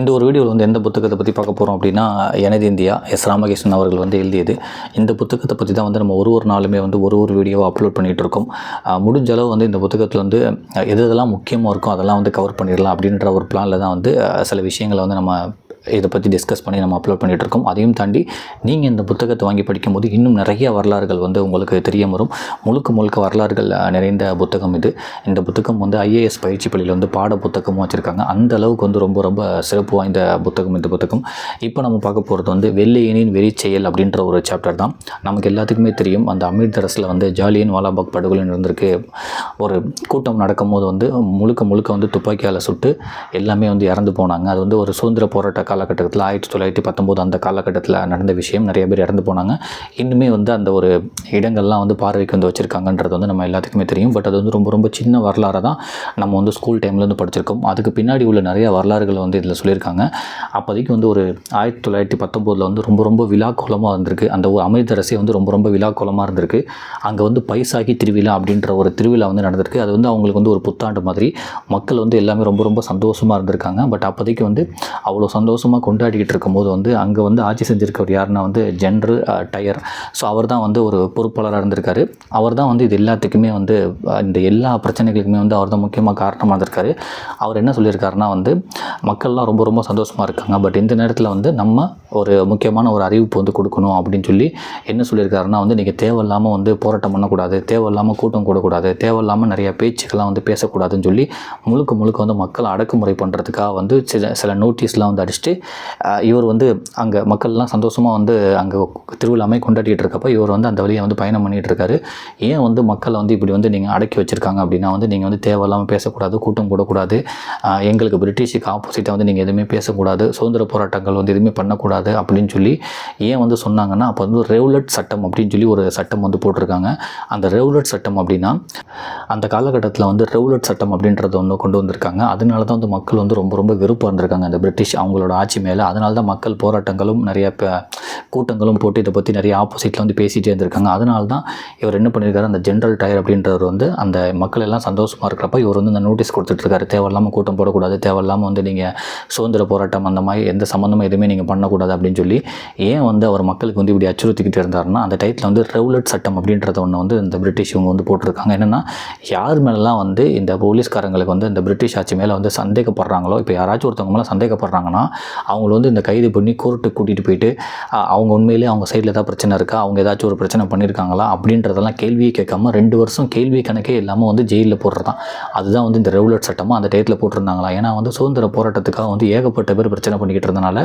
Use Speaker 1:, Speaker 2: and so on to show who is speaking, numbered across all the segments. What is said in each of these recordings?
Speaker 1: இந்த ஒரு வீடியோவில் வந்து எந்த புத்தகத்தை பற்றி பார்க்க போகிறோம் அப்படின்னா எனது இந்தியா எஸ். ராமகிருஷ்ணன் அவர்கள் வந்து எழுதியது. இந்த புத்தகத்தை பற்றி தான் வந்து நம்ம ஒரு ஒரு நாளுமே வந்து ஒரு ஒரு வீடியோவை அப்லோட் பண்ணிகிட்டு இருக்கோம். முடிஞ்ச அளவு வந்து இந்த புத்தகத்தில் வந்து எது எதெல்லாம் முக்கியமாக இருக்கோ அதெல்லாம் வந்து கவர் பண்ணிடலாம் அப்படின்ற ஒரு பிளானில் தான் வந்து சில விஷயங்களை வந்து நம்ம இதை பற்றி டிஸ்கஸ் பண்ணி நம்ம அப்லோட் பண்ணிகிட்டு இருக்கோம் அதையும் தாண்டி நீங்கள் இந்த புத்தகத்தை வாங்கி படிக்கும்போது இன்னும் நிறைய வரலாறுகள் வந்து உங்களுக்கு தெரிய வரும். முழுக்க முழுக்க வரலாறுகள் நிறைந்த புத்தகம் இது. இந்த புத்தகம் வந்து ஐஏஎஸ் பயிற்சி பள்ளியில் வந்து பாட புத்தகமும் வச்சுருக்காங்க. அந்த அளவுக்கு வந்து ரொம்ப ரொம்ப சிறப்பு வாய்ந்த புத்தகம் இந்த புத்தகம். இப்போ நம்ம பார்க்க போகிறது வந்து வெள்ளையனின் வெறிச்செயல் அப்படின்ற ஒரு சாப்டர் தான். நமக்கு எல்லாத்துக்குமே தெரியும். அந்த அமிர்தரஸில் வந்து ஜாலியன் வாலாபாக் படுகொலை நடந்திருக்கு ஒரு கூட்டம் நடக்கும்போது வந்து முழுக்க முழுக்க வந்து துப்பாக்கியால் சுட்டு எல்லாமே வந்து இறந்து போனாங்க. அது வந்து ஒரு சுதந்திர போராட்ட காலகட்டத்தில் ஆயிரத்தி தொள்ளாயிரத்தி பத்தொம்போது அந்த காலகட்டத்தில் நடந்த விஷயம். நிறைய பேர் இறந்து போனாங்க. இன்னுமே வந்து அந்த ஒரு இடங்கள்லாம் வந்து பார்வைக்கு வந்து வச்சுருக்காங்கன்றது வந்து நம்ம எல்லாத்துக்குமே தெரியும். பட் அது வந்து ரொம்ப ரொம்ப சின்ன வரலாறு தான். நம்ம வந்து ஸ்கூல் டைம்லேருந்து படிச்சிருக்கோம். அதுக்கு பின்னாடி உள்ள நிறைய வரலாறுகளை வந்து இதில் சொல்லியிருக்காங்க. அப்போதைக்கு வந்து ஒரு ஆயிரத்தி தொள்ளாயிரத்தி பத்தொம்போதில் வந்து ரொம்ப ரொம்ப விழாக்கோலமாக இருந்திருக்கு. அந்த ஒரு அமிர்தரசே வந்து ரொம்ப ரொம்ப விழாக்கோலமாக இருந்திருக்கு. அங்கே வந்து பைசாகி திருவிழா அப்படின்ற ஒரு திருவிழா வந்து நடந்திருக்கு. அது வந்து அவங்களுக்கு வந்து ஒரு புத்தாண்டு மாதிரி. மக்கள் வந்து எல்லாமே ரொம்ப ரொம்ப சந்தோஷமாக இருந்திருக்காங்க. பட் அப்போதைக்கு வந்து அவ்வளோ சந்தோஷம் சந்தோஷமாக கொண்டாடிக்கிட்டு இருக்கும்போது வந்து அங்கே வந்து ஆட்சி செஞ்சிருக்கவர் யாருன்னா வந்து ஜென்ரல் டயர். ஸோ அவர் தான் வந்து ஒரு பொறுப்பாளராக இருந்திருக்காரு. அவர் தான் வந்து இது எல்லாத்துக்குமே வந்து இந்த எல்லா பிரச்சனைகளுக்குமே வந்து அவர் தான் முக்கியமாக காரணமாக இருந்திருக்காரு. அவர் என்ன சொல்லியிருக்காருன்னா வந்து மக்கள்லாம் ரொம்ப ரொம்ப சந்தோஷமாக இருக்காங்க. பட் இந்த நேரத்தில் வந்து நம்ம ஒரு முக்கியமான ஒரு அறிவிப்பு வந்து கொடுக்கணும் அப்படின்னு சொல்லி என்ன சொல்லியிருக்காருன்னா வந்து நீங்கள் தேவையில்லாமல் வந்து போராட்டம் பண்ணக்கூடாது. தேவையில்லாமல் கூட்டம் கூடக்கூடாது தேவையில்லாமல் நிறையா பேச்சுக்கெல்லாம் வந்து பேசக்கூடாதுன்னு சொல்லி முழுக்க முழுக்க வந்து மக்களை அடக்குமுறை பண்ணுறதுக்காக வந்து சில சில நோட்டீஸ்லாம் வந்து அடிச்சுட்டு இவர் வந்து அங்கே மக்கள்லாம் சந்தோஷமாக வந்து அங்கே திருவிழாமே கொண்டாடிட்டு இருக்கப்போ இவர் வந்து அந்த வழியை வந்து பயணம் பண்ணிகிட்டு இருக்காரு. ஏன் வந்து மக்களை வந்து இப்படி வந்து நீங்கள் அடக்கி வச்சுருக்காங்க அப்படின்னா வந்து நீங்கள் வந்து தேவையில்லாமல் பேசக்கூடாது கூட்டம் கூடக்கூடாது எங்களுக்கு பிரிட்டிஷுக்கு ஆப்போசிட்டாக வந்து நீங்கள் எதுவுமே பேசக்கூடாது சுதந்திர போராட்டங்கள் வந்து எதுவுமே பண்ணக்கூடாது அப்படின்னு சொல்லி ஏன் வந்து சொன்னாங்கன்னா அப்போ வந்து ரெவுலட் சட்டம் அப்படின்னு சொல்லி ஒரு சட்டம் வந்து போட்டிருக்காங்க. அந்த ரெவுலட் சட்டம் அப்படின்னா அந்த காலகட்டத்தில் வந்து ரெவுலட் சட்டம் அப்படின்றத ஒன்று கொண்டு வந்திருக்காங்க. அதனால தான் வந்து மக்கள் வந்து ரொம்ப ரொம்ப வெறுப்பாக இருந்திருக்காங்க அந்த பிரிட்டிஷ் அவங்களோட ஆட்சி மேலே. அதனால தான் மக்கள் போராட்டங்களும் நிறைய கூட்டங்களும் போட்டு இதை பற்றி நிறைய ஆப்போசிட்டில் வந்து பேசிகிட்டே இருந்திருக்காங்க. அதனால தான் இவர் என்ன பண்ணியிருக்காரு அந்த ஜென்ரல் டயர் அப்படின்றவர் வந்து அந்த மக்கள் எல்லாம் சந்தோஷமாக இருக்கிறப்ப இவர் வந்து இந்த நோட்டீஸ் கொடுத்துட்ருக்காரு தேவையில்லாமல் கூட்டம் போடக்கூடாது. தேவையில்லாமல் வந்து நீங்கள் சுதந்திர போராட்டம் அந்த மாதிரி எந்த சம்மந்தமும் எதுவுமே நீங்கள் பண்ணக்கூடாது அப்படின்னு சொல்லி ஏன் வந்து அவர் மக்களுக்கு வந்து இப்படி அச்சுறுத்திக்கிட்டு இருந்தாருன்னா அந்த டயத்தில் வந்து ரெவுலட் சட்டம் அப்படின்றத ஒன்று வந்து இந்த பிரிட்டிஷ் இவங்க வந்து போட்டிருக்காங்க. என்னென்னா யார் மேலெல்லாம் வந்து இந்த போலீஸ்காரங்களுக்கு வந்து இந்த பிரிட்டிஷ் ஆட்சி மேலே வந்து சந்தேகப்படுறாங்களோ இப்போ யாராச்சும் ஒருத்தவங்க மேலே சந்தேகப்படுறாங்கன்னா அவங்கள வந்து இந்த கைது பண்ணி கோர்ட்டுக்கு கூட்டிகிட்டு போயிட்டு அவங்க உண்மையிலேயே அவங்க சைடில் ஏதாவது பிரச்சனை இருக்கா? அவங்க ஏதாச்சும் ஒரு பிரச்சனை பண்ணியிருக்காங்களா அப்படின்றதெல்லாம் கேள்வியே கேட்காம ரெண்டு வருஷம் கேள்வி கணக்கே இல்லாமல் வந்து ஜெயிலில் போடுறது தான் அதுதான் வந்து இந்த ரெகுலர் சட்டமாக அந்த டயத்தில் போட்டிருந்தாங்களா? ஏன்னா வந்து சுதந்திர போராட்டத்துக்காக வந்து ஏகப்பட்ட பேர் பிரச்சனை பண்ணிக்கிட்டு இருந்தனால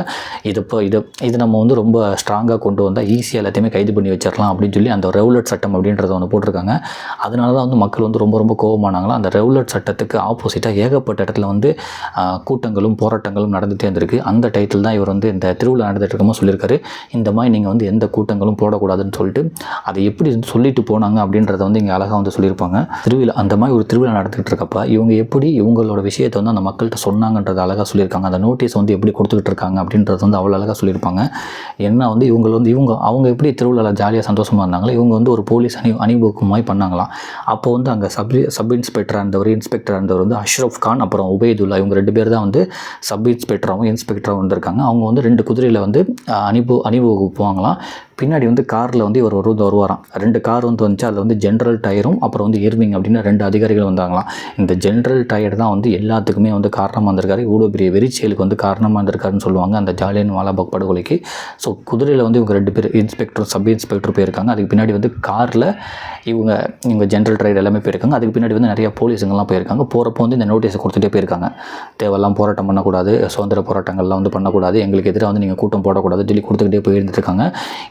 Speaker 1: இது இப்போ இது இது நம்ம வந்து ரொம்ப ஸ்ட்ராங்காக கொண்டு வந்தால் ஈஸியாக எல்லாத்தையுமே கைது பண்ணி வச்சிடலாம் அப்படின்னு சொல்லி அந்த ரெகுலர் சட்டம் அப்படின்றத ஒன்று போட்டிருக்காங்க. அதனால தான் வந்து மக்கள் வந்து ரொம்ப ரொம்ப கோபமானாங்களா? அந்த ரெகுலர் சட்டத்துக்கு ஆப்போசிட்டாக ஏகப்பட்ட இடத்துல வந்து கூட்டங்களும் போராட்டங்களும் நடந்துகிட்டே இருந்திருக்கு. அந்த டைட்டில் தான் இவர் வந்து இந்த திருவிழா நடந்துட்டு இருக்கும்போது சொல்லியிருக்காரு. இந்த மாதிரி நீங்கள் வந்து எந்த கூட்டங்களும் போடக்கூடாதுன்னு சொல்லிட்டு அதை எப்படி சொல்லிட்டு போனாங்க அப்படின்றத வந்து இங்கே அழகாக வந்து சொல்லியிருப்பாங்க. திருவிழா அந்த மாதிரி ஒரு திருவிழா நடந்துகிட்டு இருக்கப்ப இவங்க எப்படி இவங்களோட விஷயத்தை வந்து அந்த மக்கள்கிட்ட சொன்னாங்கன்றத அழகாக சொல்லியிருக்காங்க. அந்த நோட்டீஸ் வந்து எப்படி கொடுத்துக்கிட்டு இருக்காங்க அப்படின்றது வந்து அவ்வளோ அழகாக சொல்லியிருப்பாங்க. என்ன வந்து இவங்க வந்து இவங்க அவங்க எப்படி திருவிழாவில் ஜாலியாக சந்தோஷமாக இருந்தாங்களோ இவங்க வந்து ஒரு போலீஸ் அணி அணிவகுப்பு மாதிரி பண்ணாங்களாம். அப்போ வந்து அங்கே சப் சப் இன்ஸ்பெக்டராக இருந்தவர் இன்ஸ்பெக்டராக இருந்தவர் வந்து அஷ்ரஃப் கான் அப்புறம் உபயதுல்லா இவங்க ரெண்டு பேர் தான் வந்து சப் இன்ஸ்பெக்டராகவும் இன்ஸ்பெக்டராகவும் வந்திருக்காங்க. அவங்க வந்து ரெண்டு குதிரையில் வந்து அணிபு அணிவகுப்புவாங்களாம் பின்னாடி வந்து காரில் வந்து இவர் ஒரு வருவாராம். ரெண்டு கார் வந்து வந்துச்சு அதில் வந்து ஜென்ரல் டயரும் அப்புறம் வந்து இர்விங் அப்படின்னு ரெண்டு அதிகாரிகள் வந்தாங்களாம். இந்த ஜென்ரல் டயர் தான் வந்து எல்லாத்துக்குமே வந்து காரணமாக இருந்திருக்காரு இவ்வளோ பெரிய வெறிச்செயலுக்கு வந்து காரணமாக இருந்திருக்காருன்னு சொல்லுவாங்க அந்த ஜாலியன் வாலாபாக் படுகொலைக்கு. ஸோ குதிரையில் வந்து இவங்க ரெண்டு பேர் இன்ஸ்பெக்டர் சப் இன்ஸ்பெக்டர் போயிருக்காங்க. அதுக்கு பின்னாடி வந்து காரில் இவங்க இவங்க ஜென்ரல் ட்ரைட் எல்லாமே போயிருக்காங்க. அதுக்கு பின்னாடி வந்து நிறைய போலீஸுங்கெல்லாம் போயிருக்காங்க. போகிறப்போ வந்து இந்த நோட்டீஸை கொடுத்துட்டே போயிருக்காங்க. தேவையெல்லாம் போராட்டம் பண்ணக்கூடாது சுதந்திர போராட்டங்கள்லாம் வந்து பண்ணக்கூடாது. எங்களுக்கு எதிராக வந்து நீங்கள் கூட்டம் போடக்கூடாது சொல்லி கொடுத்துக்கிட்டே போயிருந்துருக்காங்க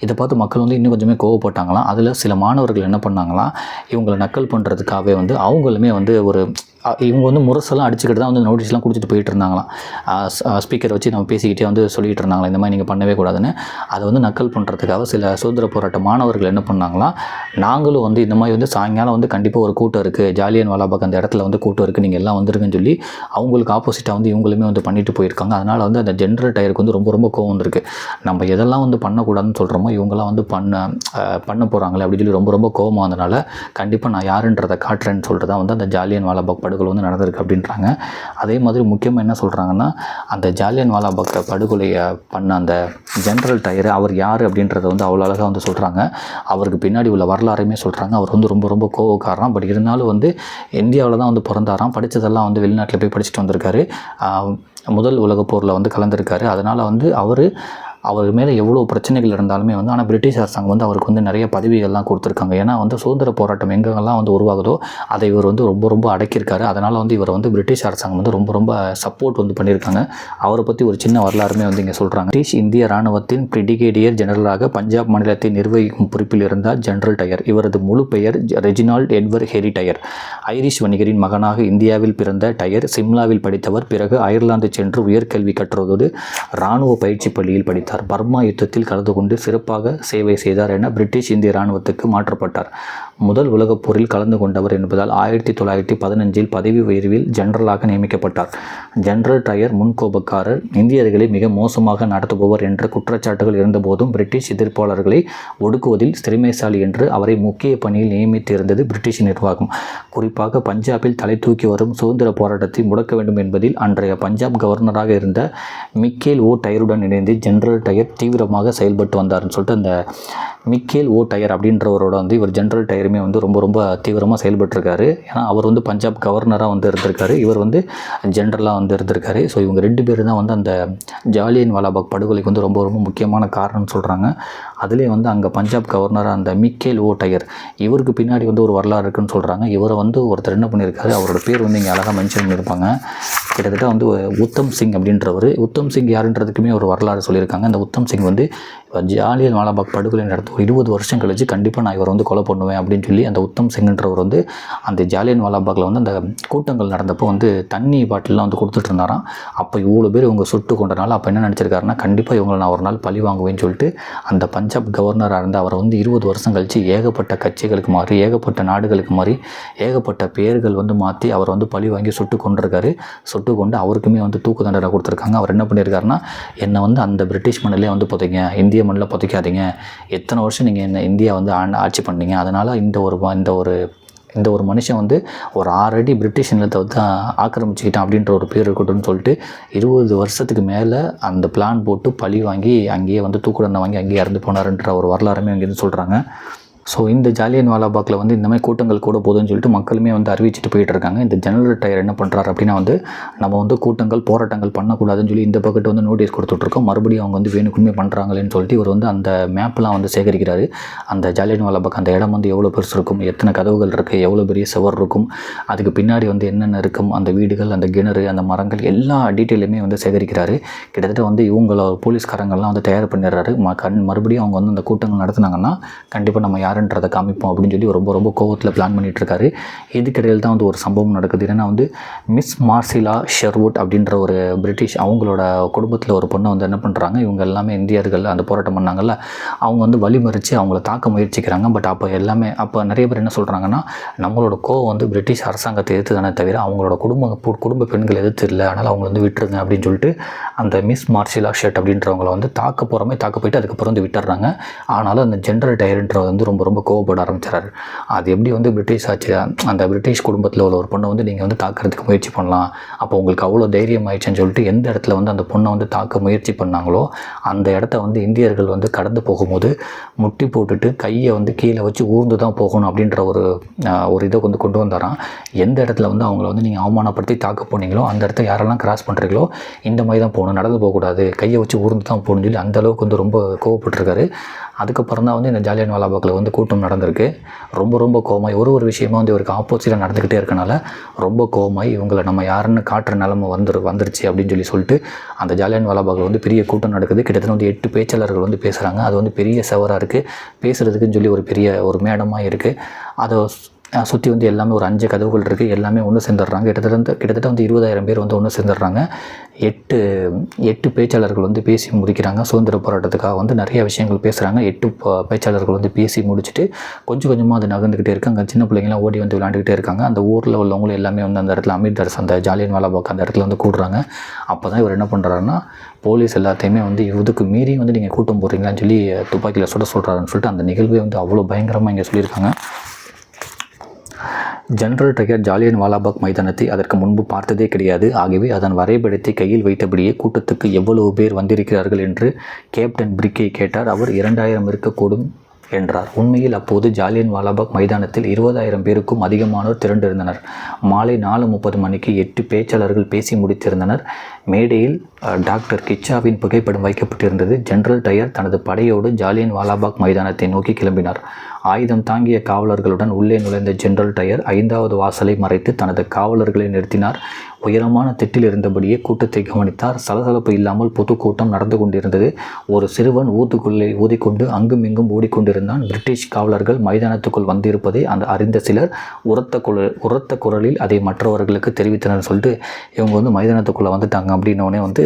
Speaker 1: இதை பார்த்து மக்கள் வந்து இன்னும் கொஞ்சமே கோவப்பட்டாங்களாம். அதில் சில மாணவர்கள் என்ன பண்ணாங்களாம் இவங்களை நக்கல் பண்ணுறதுக்காகவே வந்து அவங்களுமே வந்து ஒரு இவங்க வந்து முரசெல்லாம் அடிச்சுக்கிட்டு தான் வந்து நோட்டீஸ்லாம் கொடுத்துட்டு போயிட்டு இருந்தாங்களாம் ஸ்பீக்கரை வச்சு நம்ம பேசிக்கிட்டே வந்து சொல்லிட்டு இருந்தாங்களா இந்த மாதிரி நீங்கள் பண்ணவே கூடாதுன்னு. அதை வந்து நக்கல் பண்ணுறதுக்காக சில சுதந்திர போராட்ட மாணவர்கள் என்ன பண்ணாங்களாம் நாங்களும் வந்து இந்த மாதிரி வந்து சாயங்காலம் வந்து கண்டிப்பாக ஒரு கூட்டம் இருக்குது ஜாலியன் வாலாபாக் அந்த இடத்துல வந்து கூட்டம் இருக்குது நீங்கள் எல்லாம் வந்துருங்கன்னு சொல்லி அவங்களுக்கு ஆப்போசிட்டாக வந்து இவங்களுமே வந்து பண்ணிட்டு போயிருக்காங்க. அதனால் வந்து அந்த ஜென்ரல் டயருக்கு வந்து ரொம்ப ரொம்ப கோவம் வந்திருக்கு. நம்ம எதெல்லாம் வந்து பண்ணக்கூடாதுன்னு சொல்கிறோமோ இவங்களாம் வந்து பண்ண பண்ண போகிறாங்களே அப்படின்னு சொல்லி ரொம்ப ரொம்ப கோவமாக வந்தனால கண்டிப்பாக நான் யாருன்றதை காட்டுறேன்னு சொல்லிட்டு தான் வந்து அந்த ஜாலியன் வாலாபாக் படுகொலை வந்து நடந்திருக்கு அப்படின்றாங்க. அதே மாதிரி முக்கியமாக என்ன சொல்கிறாங்கன்னா அந்த ஜாலியன் வாலாபாக் படுகொலையை பண்ண அந்த ஜென்ரல் டயர் அவர் யார் அப்படின்றத வந்து அவ்வளோ அழகாக வந்து சொல்கிறாங்க அவருக்கு பின்னாடி உள்ள வரலாறையுமே சொல்கிறாங்க அவர் வந்து ரொம்ப ரொம்ப கோவக்காரன் பட் இருந்தாலும் வந்து இந்தியாவில் தான் வந்து பிறந்தாராம். படித்ததெல்லாம் வந்து வெளிநாட்டில் போய் படிச்சுட்டு வந்திருக்காரு. முதல் உலகப் போரில் வந்து கலந்துருக்காரு. அதனால் வந்து அவர் அவர் மேலே எவ்வளோ பிரச்சனைகள் இருந்தாலுமே வந்து ஆனால் பிரிட்டிஷ் அரசாங்கம் வந்து அவருக்கு வந்து நிறைய பதவிகள்லாம் கொடுத்துருக்காங்க. ஏன்னா வந்து சுதந்திர போராட்டம் எங்கெல்லாம் வந்து உருவாகுதோ அதை இவர் வந்து ரொம்ப ரொம்ப அடக்கியிருக்காரு. அதனால் வந்து இவர் வந்து பிரிட்டிஷ் அரசாங்கம் வந்து ரொம்ப ரொம்ப சப்போர்ட் வந்து பண்ணியிருக்காங்க. அவரை பற்றி ஒரு சின்ன வரலாறுமே வந்து இங்கே சொல்கிறாங்க பிரிட்டிஷ் இந்திய ராணுவத்தின் பிரிடிகேடியர் ஜெனரலாக பஞ்சாப் மாநிலத்தை நிர்வகிக்கும் பொறுப்பில் இருந்தார் ஜெனரல் டயர் இவரது முழு பெயர் Reginald Edward Harry Dyer Irish வணிகரின் மகனாக இந்தியாவில் பிறந்த டயர் சிம்லாவில் படித்தவர். பிறகு அயர்லாந்து சென்று உயர்கல்வி கற்றதோடு இராணுவ பயிற்சி பள்ளியில் படித்தார். பர்மா யுத்தத்தில் கலந்து கொண்டு சிறப்பாக சேவை செய்தார் என பிரிட்டிஷ் இந்திய இராணுவத்துக்கு மாற்றப்பட்டார். முதல் உலகப் போரில் கலந்து கொண்டவர் என்பதால் ஆயிரத்தி தொள்ளாயிரத்தி பதினஞ்சில் பதவி உயர்வில் ஜெனரலாக நியமிக்கப்பட்டார். ஜெனரல் டயர் முன்கோபக்காரர் இந்தியர்களை மிக மோசமாக நடத்துபவர் என்ற குற்றச்சாட்டுகள் இருந்தபோதும் பிரிட்டிஷ் எதிர்ப்பாளர்களை ஒடுக்குவதில் திறமைசாலி என்று அவரை முக்கிய பணியில் நியமித்திருந்தது பிரிட்டிஷ் நிர்வாகம். குறிப்பாக பஞ்சாபில் தலை தூக்கி வரும் சுதந்திர போராட்டத்தை முடக்க வேண்டும் என்பதில் அன்றைய பஞ்சாப் கவர்னராக இருந்த மிக்கேல் ஓ டயருடன் இணைந்து ஜெனரல் டயர் தீவிரமாக செயல்பட்டு வந்தார்னு சொல்லிட்டு அந்த மிக்கேல் ஓ டயர் அப்படின்றவரோட வந்து இவர் ஜெனரல் நாயருமே வந்து ரொம்ப ரொம்ப தீவிரமாக செயல்பட்டுருக்காரு. ஏன்னா அவர் வந்து பஞ்சாப் கவர்னராக வந்து இருந்திருக்காரு. இவர் வந்து ஜென்ரலாக வந்து இருந்திருக்காரு. ஸோ இவங்க ரெண்டு பேரும் தான் வந்து அந்த ஜாலியன் வாலாபாக் படுகொலைக்கு வந்து ரொம்ப ரொம்ப முக்கியமான காரணம்னு சொல்கிறாங்க அதுலேயே வந்து அங்கே பஞ்சாப் கவர்னராக அந்த மிக்கேல் ஓ டயர் இவருக்கு பின்னாடி வந்து ஒரு வரலாறு இருக்குன்னு சொல்கிறாங்க இவரை வந்து ஒருத்தர் என்ன பண்ணியிருக்காரு அவரோட பேர் வந்து இங்கே அழகாக மென்ஷன் பண்ணியிருப்பாங்க. கிட்டத்தட்ட வந்து உத்தம் சிங் அப்படின்றவர். உத்தம் சிங் யாருன்றதுக்குமே ஒரு வரலாறு சொல்லியிருக்காங்க. அந்த உத்தம் சிங் வந்து ஜாலியன் வாலாபாக் படுகொலை நடத்த ஒரு இருபது வருஷம் கழிச்சு கண்டிப்பாக நான் இவரை வந்து கொலை பண்ணுவேன் அப்படின்னு சொல்லி அந்த உத்தம் சிங்ன்றவர் வந்து அந்த ஜாலியன் வாலாபாக்கில் வந்து அந்த கூட்டங்கள் நடந்தப்போ வந்து தண்ணி பாட்டிலாம் வந்து கொடுத்துட்டு இருந்தாராம். அப்போ இவ்வளோ பேர் இவங்க சுட்டு கொண்டனால அப்போ என்ன நினச்சிருக்காருன்னா கண்டிப்பாக இவங்களை நான் ஒரு நாள் பழி வாங்குவேன்னு சொல்லிட்டு அந்த பஞ்சாப் கவர்னராக இருந்தால் அவர் வந்து இருபது வருஷம் கழித்து ஏகப்பட்ட கட்சிகளுக்கு மாறி ஏகப்பட்ட நாடுகளுக்கு மாறி ஏகப்பட்ட பேர்கள் வந்து மாற்றி அவர் வந்து பழி வாங்கி சுட்டு கொண்டிருக்காரு. சுட்டு கொண்டு அவருக்குமே வந்து தூக்கு தண்டனை கொடுத்துருக்காங்க. அவர் என்ன பண்ணியிருக்காருன்னா என்னை வந்து அந்த பிரிட்டிஷ் மண்ணிலே வந்து புதைங்க இந்திய மண்ணில் புதைக்காதீங்க. எத்தனை வருஷம் நீங்கள் என்ன இந்தியா வந்து ஆட்சி பண்ணீங்க? அதனால் இந்த ஒரு இந்த ஒரு இந்த ஒரு மனுஷன் வந்து ஒரு ஆறு அடி பிரிட்டிஷ் நிலத்தை வந்து ஆக்கிரமிச்சுக்கிட்டான் அப்படின்ற ஒரு பேர் இருக்கட்டும்னு சொல்லிட்டு இருபது வருஷத்துக்கு மேலே அந்த பிளான் போட்டு பழி வாங்கி அங்கேயே வந்து தூக்குடனை வாங்கி அங்கேயே இறந்து போனாருன்ற ஒரு வரலாறுமே அங்கேருந்து சொல்கிறாங்க ஸோ இந்த ஜாலியன் வாலாபாக்கில் வந்து இந்த மாதிரி கூட்டங்கள் கூட போதும்னு சொல்லிட்டு மக்களுமே வந்து அறிவிச்சிட்டு போயிட்டு இருக்காங்க. இந்த ஜெனரல் டயர் என்ன பண்ணுறாரு அப்படின்னா வந்து நம்ம வந்து கூட்டங்கள் போராட்டங்கள் பண்ணக்கூடாதுன்னு சொல்லி இந்த பக்கெட் வந்து நோட்டீஸ் கொடுத்துட்ருக்கோம். மறுபடியும் அவங்க வந்து வேணுக்குமே பண்ணுறாங்களேன்னு சொல்லிட்டு இவர் வந்து அந்த மேப்லாம் வந்து சேகரிக்கிறாரு. அந்த ஜாலியன் வாலாபாக் அந்த இடம் வந்து எவ்வளோ பெருசு இருக்கும் எத்தனை கதவுகள் இருக்குது எவ்வளோ பெரிய சுவர் இருக்கும் அதுக்கு பின்னாடி வந்து என்னென்ன இருக்கும் அந்த வீடுகள் அந்த கிணறு அந்த மரங்கள் எல்லா டீட்டெயிலுமே வந்து சேகரிக்கிறாரு. கிட்டத்தட்ட வந்து இவங்கள போலீஸ்காரங்கள்லாம் வந்து தயார் பண்ணிடுறாரு. ம கண் மறுபடியும் அவங்க வந்து அந்த கூட்டங்கள் நடத்துனாங்கன்னா கண்டிப்பாக நம்ம யாருன்றதை காமிப்போம் அப்படின்னு சொல்லி ரொம்ப ரொம்ப கோவத்தில் பிளான் பண்ணிட்டு இருக்காரு இதுக்கிடையில் தான் வந்து ஒரு சம்பவம் நடக்குது. என்னென்னா வந்து மிஸ் மார்சிலா ஷெர்வுட் அப்படின்ற ஒரு பிரிட்டிஷ் அவங்களோட குடும்பத்தில் ஒரு பொண்ணை வந்து என்ன பண்ணுறாங்க இவங்க எல்லாமே இந்தியர்கள் அந்த போராட்டம் பண்ணாங்கல்ல அவங்க வந்து வழிமறித்து அவங்கள தாக்க முயற்சிக்கிறாங்க. பட் அப்போ எல்லாமே அப்போ நிறைய பேர் என்ன சொல்கிறாங்கன்னா நம்மளோட கோவம் வந்து பிரிட்டிஷ் அரசாங்கத்தை எதிர்த்து தானே தவிர அவங்களோட குடும்ப குடும்ப பெண்கள் எதிர்த்து இல்லை அதனால் அவங்கள வந்து விட்டுருங்க அப்படின்னு சொல்லிட்டு அந்த மிஸ் மார்ஷிலா ஷர்ட் அப்படின்றவங்கள வந்து தாக்க போகிறமே தாக்க போயிட்டு அதுக்கப்புறம் வந்து விட்டுறாங்க. ஆனாலும் அந்த ஜென்ரல் டயர்ன்றவர் வந்து ரொம்ப ரொம்ப கோவப்பட ஆரம்பிச்சிடறாரு அது எப்படி வந்து பிரிட்டிஷ் ஆச்சு அந்த பிரிட்டிஷ் குடும்பத்தில் உள்ள ஒரு பொண்ணை வந்து நீங்கள் வந்து தாக்குறதுக்கு முயற்சி பண்ணலாம். அப்போ உங்களுக்கு அவ்வளோ தைரியம் ஆயிடுச்சுன்னு சொல்லிட்டு எந்த இடத்துல வந்து அந்த பொண்ணை வந்து தாக்க முயற்சி பண்ணாங்களோ அந்த இடத்த வந்து இந்தியர்கள் வந்து கடந்து போகும்போது முட்டி போட்டுட்டு கையை வந்து கீழே வச்சு ஊர்ந்து தான் போகணும் அப்படின்ற ஒரு ஒரு இதை வந்து கொண்டு வந்தாராம். எந்த இடத்துல வந்து அவங்கள வந்து நீங்கள் அவமானப்படுத்தி தாக்க போனீங்களோ அந்த இடத்த யாரெல்லாம் கிராஸ் பண்ணுறீங்களோ இந்த மாதிரி தான் போகணும் நடந்து போகக்கூடாது கையை வச்சு ஊர்ந்து தான் போகணும்னு சொல்லி அந்தளவுக்கு வந்து ரொம்ப கோவப்பட்டிருக்காரு. அதுக்கப்புறம் தான் வந்து இந்த ஜாலியன் வாலாபாக்கில் வந்து கூட்டம் நடந்திருக்கு. ரொம்ப ரொம்ப கோமாய். ஒரு ஒரு விஷயமா வந்து இவருக்கு ஆப்போசிட்டாக நடந்துக்கிட்டே இருக்கனால ரொம்ப கோமாய். இவங்களை நம்ம யாருன்னு காட்டுற நிலமை வந்துரு வந்துருச்சு அப்படின்னு சொல்லி சொல்லிட்டு அந்த ஜாலியன் வாலாபாக்கில் வந்து பெரிய கூட்டம் நடக்குது. கிட்டத்தட்ட வந்து எட்டு பேச்சாளர்கள் வந்து பேசுகிறாங்க அது வந்து பெரிய செவராக இருக்குது பேசுகிறதுக்குன்னு சொல்லி ஒரு பெரிய ஒரு மேடமாக இருக்குது அதை சுற்றி வந்து எல்லாமே ஒரு அஞ்சு கதவுகள் இருக்குது எல்லாமே ஒன்று சேர்ந்துடுறாங்க. கிட்டத்தட்ட வந்து கிட்டத்தட்ட வந்து இருபதாயிரம் பேர் வந்து ஒன்று சேர்ந்துடுறாங்க. எட்டு எட்டு பேச்சாளர்கள் வந்து பேசி முடிக்கிறாங்க. சுதந்திர போராட்டத்துக்காக வந்து நிறைய விஷயங்கள் பேசுகிறாங்க எட்டு பேச்சாளர்கள் வந்து பேசி முடிச்சுட்டு கொஞ்சம் கொஞ்சமாக அது நகர்ந்துக்கிட்டே இருக்காங்க சின்ன பிள்ளைங்களாம் ஓடி வந்து விளையாண்டுக்கிட்டே இருக்காங்க. அந்த ஊரில் உள்ளவங்களும் எல்லாமே வந்து அந்த இடத்துல அமிர்தர்ஸ் அந்த ஜாலியன் வாலாபாக் அந்த இடத்துல வந்து கூடுறாங்க. அப்போ தான் இவர் என்ன பண்ணுறாருன்னா போலீஸ் எல்லாத்தையுமே வந்து இதுக்கு மீறி வந்து நீங்கள் கூட்டம் போடுறீங்களான்னு சொல்லி துப்பாக்கியில் சுட சொல்கிறாருன்னு சொல்லிட்டு அந்த நிகழ்வே வந்து அவ்வளோ பயங்கரமாக இங்கே சொல்லியிருக்காங்க. ஜெனரல் டயர் ஜாலியன் வாலாபாக் மைதானத்தை அதற்கு முன்பு பார்த்ததே கிடையாது. ஆகவே அதன் வரைபடத்தை கையில் வைத்தபடியே கூட்டத்துக்கு எவ்வளவு பேர் வந்திருக்கிறார்கள் என்று கேப்டன் பிரிக்கை கேட்டார். அவர் இரண்டாயிரம் இருக்கக்கூடும் என்றார். உண்மையில் அப்போது ஜாலியன் வாலாபாக் மைதானத்தில் இருபதாயிரம் பேருக்கும் அதிகமானோர் திரண்டிருந்தனர். மாலை நாலு முப்பது மணிக்கு எட்டு பேச்சாளர்கள் பேசி முடித்திருந்தனர். மேடையில் டாக்டர் கிச்சாவின் புகைப்படம் வைக்கப்பட்டிருந்தது. ஜெனரல் டயர் தனது படையோடு ஜாலியன் வாலாபாக் மைதானத்தை நோக்கி கிளம்பினார். ஆயுதம் தாங்கிய காவலர்களுடன் உள்ளே நுழைந்த ஜெனரல் டயர் ஐந்தாவது வாசலை மறைத்து தனது காவலர்களை நிறுத்தினார். உயரமான திட்டில் இருந்தபடியே கூட்டத்தை கவனித்தார். சலசலப்பு இல்லாமல் பொதுக்கூட்டம் நடந்து கொண்டிருந்தது. ஒரு சிறுவன் ஊத்துக்குள்ளே ஊதிக்கொண்டு அங்கும் இங்கும் ஓடிக்கொண்டிருந்தான். பிரிட்டிஷ் காவலர்கள் மைதானத்துக்குள் வந்திருப்பதை அந்த அறிந்த சிலர் உரத்த குரல் உரத்த குரலில் அதை மற்றவர்களுக்கு தெரிவித்தனர். சொல்லிட்டு இவங்க வந்து மைதானத்துக்குள்ளே வந்துட்டாங்க அப்படின்னோடனே வந்து